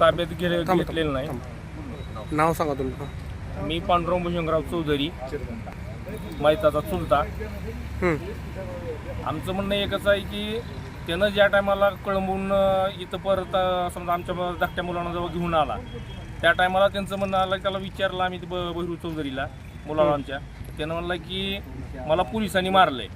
ताब्यात गेले घेतलेलं नाही. नाव सांगा तुम्ही मी पांडुरंग भूषणराव चौधरी मैताचा चुलता. आमचं म्हणणं एकच आहे की त्यानं ज्या टायमाला कळंबून इथं परत समजा आमच्या धाकट्या मुलांना जेव्हा घेऊन आला त्या टायमाला त्यांचं म्हणणं आलं त्याला विचारलं आम्ही बहिरू चौधरीला मुलाला आमच्या. त्यानं म्हणलं की मला पोलिसांनी मारलंय.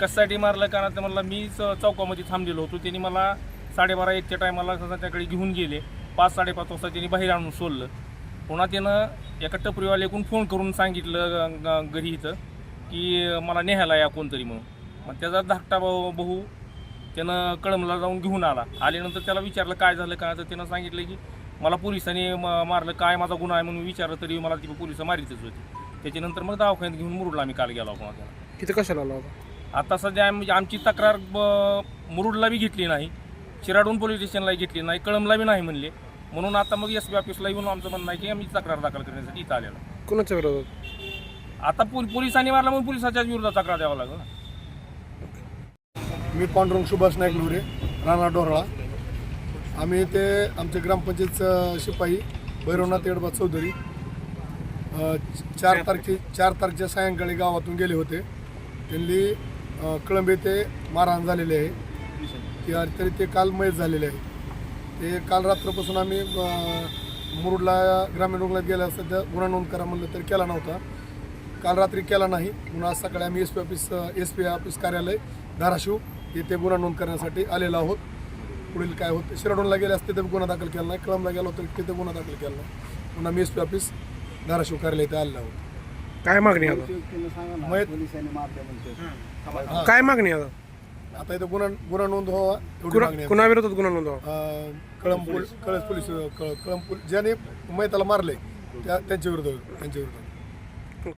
कशासाठी मारलं कारण ते म्हणलं मी चौकामध्ये थांबलेलो होतो. त्यांनी मला साडेबारा एकच्या टायमाला त्याकडे घेऊन गेले. पाच साडेपाच वाजता त्यांनी बाहेर आणून सोडलं. पुन्हा त्यानं एका टपरीवाल्याकडून फोन करून सांगितलं घरी इथं की मला नेहायला या कोणतरी म्हणून. मग त्याचा धाकटा भाऊ भाऊ त्यानं कळमला जाऊन घेऊन आला. आल्यानंतर त्याला विचारलं काय झालं काय तर त्यानं सांगितलं की मला पोलिसांनी म- मारलं काय माझा गुन्हा आहे म्हणून विचारलं तरी मला ती पोलीस मारितच होती. त्याच्यानंतर मग दवाखान्यात घेऊन मुरुडला आम्ही काल गेलो त्याला इथं कशाला आला होता? आता सध्या आम्ही आमची तक्रार ब- मुरुडला बी घेतली नाही शिराडून पोलीस स्टेशनला घेतली नाही कळमला बी नाही म्हणले. म्हणून आता मग एस बी ऑफिसला येऊन आमचं म्हणणं आहे की आम्ही तक्रार दाखल करण्यासाठी इथं आलेलो. कुणाच्या विरोधात? आता पोल- पोलिसांनी मारला म्हणून पोलिसाच्याच विरोधात तक्रार द्यावं लागेल ना. मी पांडुरंग सुभाष नाईक नवरे राणा डोरळा आम्ही ते आमचे ग्रामपंचायत शिपाई भैरवनाथ येडबा चौधरी चार तारखे चार तारखेच्या सायंकाळी गावातून गेले होते. त्यांनी कळंबे ते मारहाण झालेले आहे. तरी ते काल मयत झालेले आहे. ते काल रात्रपासून आम्ही मुरुडला ग्रामीण रुग्णालयात गेल्या त्या गुन्हा नोंद करा म्हणलं तर केला नव्हता. काल रात्री केला नाही. म्हणून आज सकाळी आम्ही S P office S P office कार्यालय धाराशिव येथे गुन्हा नोंद करण्यासाठी आलेलो आहोत. पुढील काय होतं? शिराडोनला गेले असते तिथे गुन्हा दाखल केला नाही. कळमला गेलो तर तिथे गुन्हा दाखल केला नाही. पुन्हा मी एस पी ऑफिस धाराशिव कार्यालय इथे आलेलो आहोत काय मागणी आता? मयत काय मागणी आता? आता इथं गुन्हा गुन्हा नोंद व्हावा एवढी कुणा मागणी आहे. कुणाविरोधात गुन्हा नोंदवा अं, कळंब पोलीस कळस पोलीस कळ- कळंब ज्याने मैताला मारले त्या त्यांच्या विरुद्ध त्यांच्या विरुद्ध.